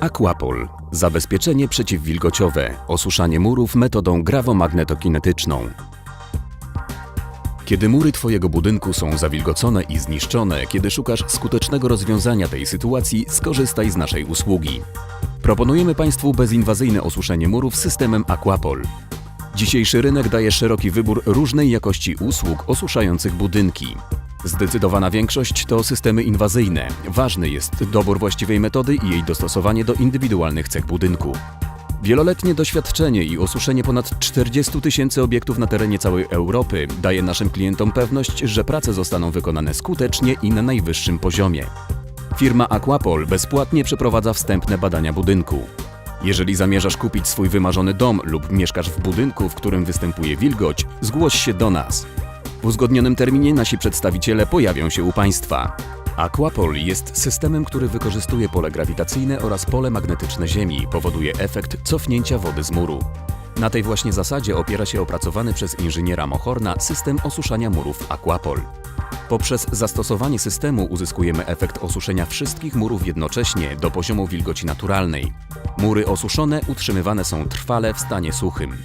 Aquapol. Zabezpieczenie przeciwwilgociowe. Osuszanie murów metodą grawomagnetokinetyczną. Kiedy mury Twojego budynku są zawilgocone i zniszczone, kiedy szukasz skutecznego rozwiązania tej sytuacji, skorzystaj z naszej usługi. Proponujemy Państwu bezinwazyjne osuszenie murów systemem Aquapol. Dzisiejszy rynek daje szeroki wybór różnej jakości usług osuszających budynki. Zdecydowana większość to systemy inwazyjne. Ważny jest dobór właściwej metody i jej dostosowanie do indywidualnych cech budynku. Wieloletnie doświadczenie i osuszenie ponad 40 tysięcy obiektów na terenie całej Europy daje naszym klientom pewność, że prace zostaną wykonane skutecznie i na najwyższym poziomie. Firma Aquapol bezpłatnie przeprowadza wstępne badania budynku. Jeżeli zamierzasz kupić swój wymarzony dom lub mieszkasz w budynku, w którym występuje wilgoć, zgłoś się do nas. W uzgodnionym terminie nasi przedstawiciele pojawią się u Państwa. Aquapol jest systemem, który wykorzystuje pole grawitacyjne oraz pole magnetyczne Ziemi, powoduje efekt cofnięcia wody z muru. Na tej właśnie zasadzie opiera się opracowany przez inżyniera Mohorna system osuszania murów Aquapol. Poprzez zastosowanie systemu uzyskujemy efekt osuszenia wszystkich murów jednocześnie do poziomu wilgoci naturalnej. Mury osuszone utrzymywane są trwale w stanie suchym.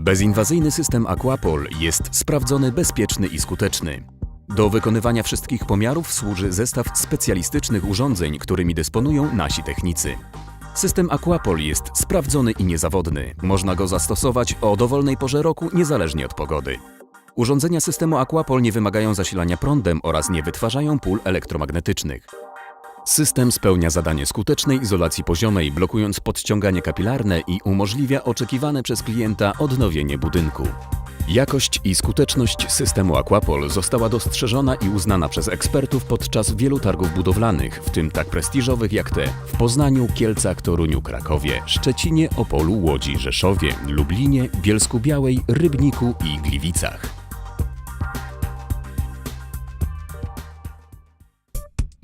Bezinwazyjny system Aquapol jest sprawdzony, bezpieczny i skuteczny. Do wykonywania wszystkich pomiarów służy zestaw specjalistycznych urządzeń, którymi dysponują nasi technicy. System Aquapol jest sprawdzony i niezawodny. Można go zastosować o dowolnej porze roku, niezależnie od pogody. Urządzenia systemu Aquapol nie wymagają zasilania prądem oraz nie wytwarzają pól elektromagnetycznych. System spełnia zadanie skutecznej izolacji poziomej, blokując podciąganie kapilarne i umożliwia oczekiwane przez klienta odnowienie budynku. Jakość i skuteczność systemu Aquapol została dostrzeżona i uznana przez ekspertów podczas wielu targów budowlanych, w tym tak prestiżowych jak te w Poznaniu, Kielcach, Toruniu, Krakowie, Szczecinie, Opolu, Łodzi, Rzeszowie, Lublinie, Bielsku Białej, Rybniku i Gliwicach.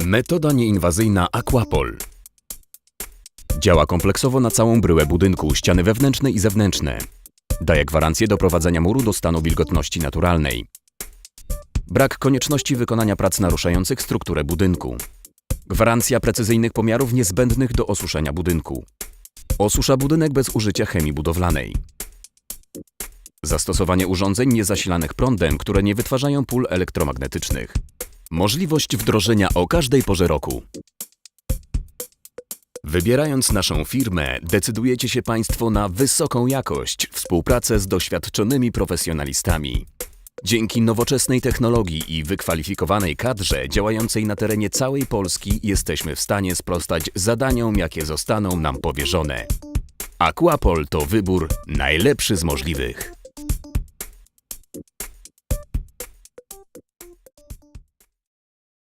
Metoda nieinwazyjna Aquapol. Działa kompleksowo na całą bryłę budynku, ściany wewnętrzne i zewnętrzne. Daje gwarancję doprowadzenia muru do stanu wilgotności naturalnej. Brak konieczności wykonania prac naruszających strukturę budynku. Gwarancja precyzyjnych pomiarów niezbędnych do osuszenia budynku. Osusza budynek bez użycia chemii budowlanej. Zastosowanie urządzeń niezasilanych prądem, które nie wytwarzają pól elektromagnetycznych. Możliwość wdrożenia o każdej porze roku. Wybierając naszą firmę, decydujecie się Państwo na wysoką jakość, współpracę z doświadczonymi profesjonalistami. Dzięki nowoczesnej technologii i wykwalifikowanej kadrze działającej na terenie całej Polski jesteśmy w stanie sprostać zadaniom, jakie zostaną nam powierzone. Aquapol to wybór najlepszy z możliwych.